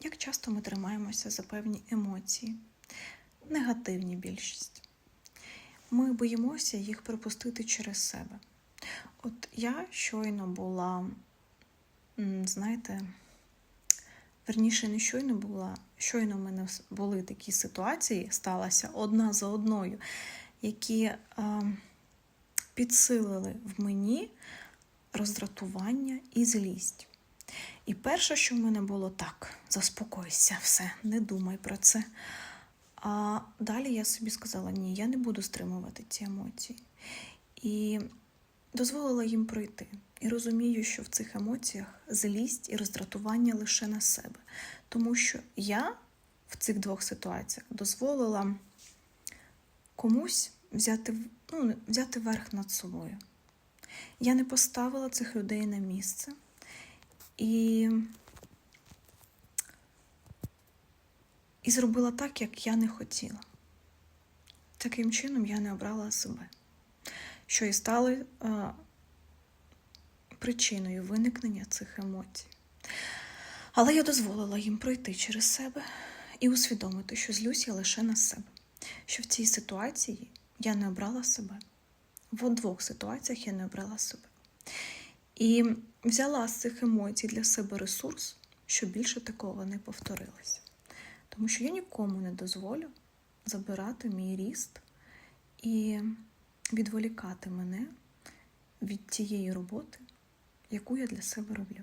Як часто ми тримаємося за певні емоції, негативні більшість. Ми боїмося їх пропустити через себе. От я щойно була, знаєте, верніше, не щойно була, щойно в мене були такі ситуації, сталася одна за одною, які е, підсилили в мені роздратування і злість. І перше, що в мене було так: заспокойся, все, не думай про це. А далі я собі сказала: ні, я не буду стримувати ці емоції. І дозволила їм пройти. І розумію, що в цих емоціях злість і роздратування лише на себе. Тому що я в цих двох ситуаціях дозволила комусь взяти, ну, взяти верх над собою. Я не поставила цих людей на місце. І, і зробила так, як я не хотіла. Таким чином я не обрала себе, що і стало е, причиною виникнення цих емоцій. Але я дозволила їм пройти через себе і усвідомити, що злюсь я лише на себе, що в цій ситуації я не обрала себе. В двох ситуаціях я не обрала себе. І взяла з цих емоцій для себе ресурс, щоб більше такого не повторилося. Тому що я нікому не дозволю забирати мій ріст і відволікати мене від тієї роботи, яку я для себе роблю.